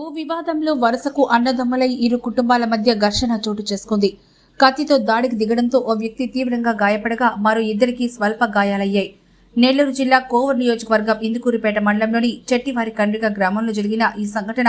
భూ వివాదంలో వరుసకు అన్నదమ్ములై ఇరు కుటుంబాల మధ్య ఘర్షణ చోటు చేసుకుంది. కత్తితో దాడికి దిగడంతో ఓ వ్యక్తి తీవ్రంగా గాయపడగా మరో ఇద్దరికి స్వల్ప గాయాలయ్యాయి. నెల్లూరు జిల్లా కోవూరు నియోజకవర్గం ఇందుకూరుపేట మండలంలోని చెట్టివారి కండ్రిక గ్రామంలో జరిగిన ఈ సంఘటన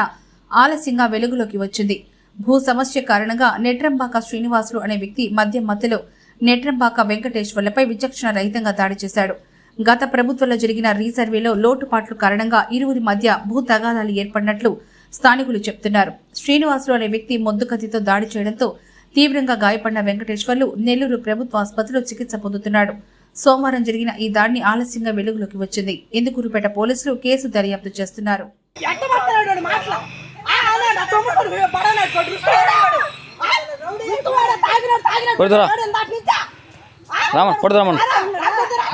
ఆలస్యంగా వెలుగులోకి వచ్చింది. భూ సమస్య కారణంగా నెట్రంబాక శ్రీనివాసులు అనే వ్యక్తి మద్యం మధ్యలో నెట్రంబాక వెంకటేశ్వర్లపై విచక్షణ రహితంగా దాడి చేశాడు. గత ప్రభుత్వంలో జరిగిన రీసర్వేలో లోటుపాట్లు కారణంగా ఇరువురి మధ్య భూ తగాదాలు ఏర్పడినట్లు స్థానికులు చెప్తున్నారు. శ్రీనివాసులు అనే వ్యక్తి మొద్దు కత్తితో దాడి చేయడంతో తీవ్రంగా గాయపడిన వెంకటేశ్వర్లు నెల్లూరు ప్రభుత్వ ఆసుపత్రిలో చికిత్స పొందుతున్నాడు. సోమవారం జరిగిన ఈ దాడిని ఆలస్యంగా వెలుగులోకి వచ్చింది. ఇందుకూరుపేట పోలీసులు కేసు దర్యాప్తు చేస్తున్నారు. ఎట్ట పడతాడు వాడు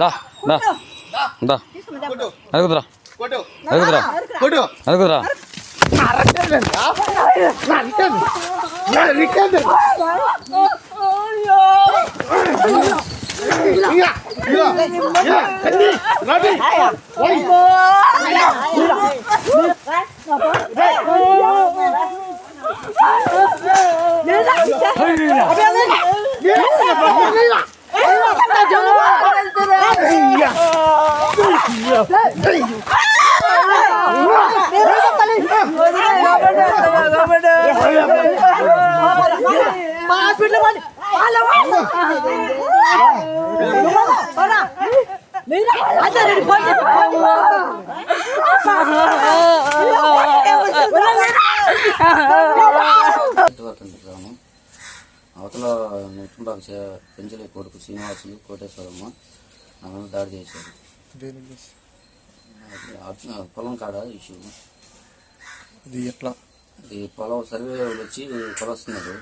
దా దా దా. మా హాస్పిటల్ పోండి. వాళ్ళ గ్రామం అవతల నెట్టుంబాక పెంచలే కొడుకు శ్రీనివాసులు కోటేశ్వరమ్మ. నా మీద దాడి చేశారు. పొలం కాడ ఇష్యూ. ఇది ఎట్లా? అది పొలం సర్వే వచ్చి కొలుస్తున్నారు.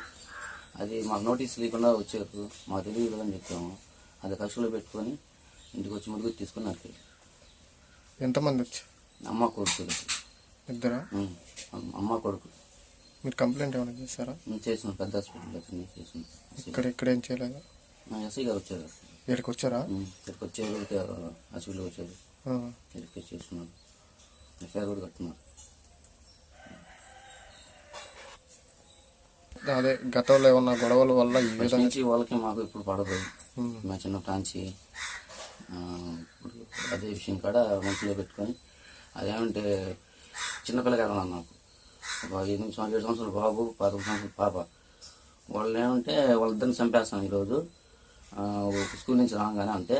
అది మాకు నోటీస్ లేకుండా వచ్చారు. మాకు తెలియదు అని చెప్పాము. అది కక్షలో పెట్టుకొని ఇంటికి వచ్చి ముడుగు తీసుకుని నరికి ఎంతమంది వచ్చి? అమ్మ కొడుకు ఇద్దరా. అమ్మ కొడుకు. మీరు కంప్లైంట్ ఏమైనా చేశారా? చేసిన పెద్ద హాస్పిటల్ చేసిన. ఇక్కడ ఇక్కడ ఏం చేయలేదా? ఎస్ఐ గారు వచ్చారు. ఇక్కడికి వచ్చారా. ఇక్కడికి వచ్చారు. హాస్పిటల్ వచ్చారు. వెరిఫై చేస్తున్నారు. ఎఫ్ఐఆర్ కూడా కట్టున్నారు అదే గతంలో ఏమన్నా గొడవల వల్ల ఈ విధంగా నుంచి వాళ్ళకి మాకు ఇప్పుడు పడదు. మా చిన్న ఇప్పుడు అదే విషయం కాడ మనసులో పెట్టుకొని అదేమంటే చిన్నపిల్ల కదా నాకు ఒక ఐదు సంవత్సరాలు ఏడు సంవత్సరాలు బాబు పదకొండు సంవత్సరాలు పాప. వాళ్ళని ఏమంటే వాళ్ళిద్దరిని చంపేస్తాను ఈరోజు. స్కూల్ నుంచి రాగానే అంటే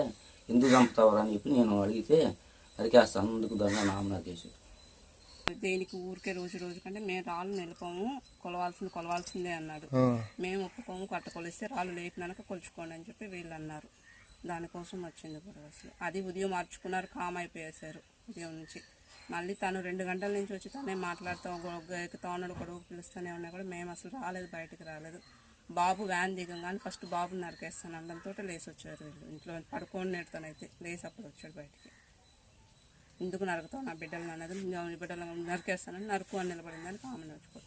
ఎందుకు చంపుతావరా అని చెప్పి నేను అడిగితే అరికేస్తాను ముందుకు దాన్ని నామనా చేసి దేనికి ఊరికే రోజు రోజు కంటే మేము రాళ్ళు నిలపము కొలవాల్సింది కొలవాల్సిందే అన్నాడు. మేము ఒప్పుకోము కట్ట కొలిస్తే రాళ్ళు లేపినాక కొలుచుకోండి అని చెప్పి వీళ్ళు అన్నారు దానికోసం వచ్చింది గొడవ అది ఉదయం మార్చుకున్నారు కామ్ అయిపోయేశారు ఉదయం నుంచి. మళ్ళీ తను రెండు గంటల నుంచి వచ్చి తనే మాట్లాడుతూ ఎక్కుతా ఉన్నాడు గొడవ పిలుస్తూనే ఉన్నా కూడా మేము అసలు రాలేదు బయటికి రాలేదు. బాబు వ్యాన్ దిగంగానే ఫస్ట్ బాబు నరికేస్తాను అనడంతో లేచి వచ్చారు వీళ్ళు. ఇంట్లో పడుకోని నేడుతానైతే లేచి అప్పుడు వచ్చాడు బయటికి. ఎందుకు నరుకుతావు నా బిడ్డలను అన్నది నా బిడ్డలు నరికేస్తానని నరుకు అని నిలబడిందని కామన్ వచ్చి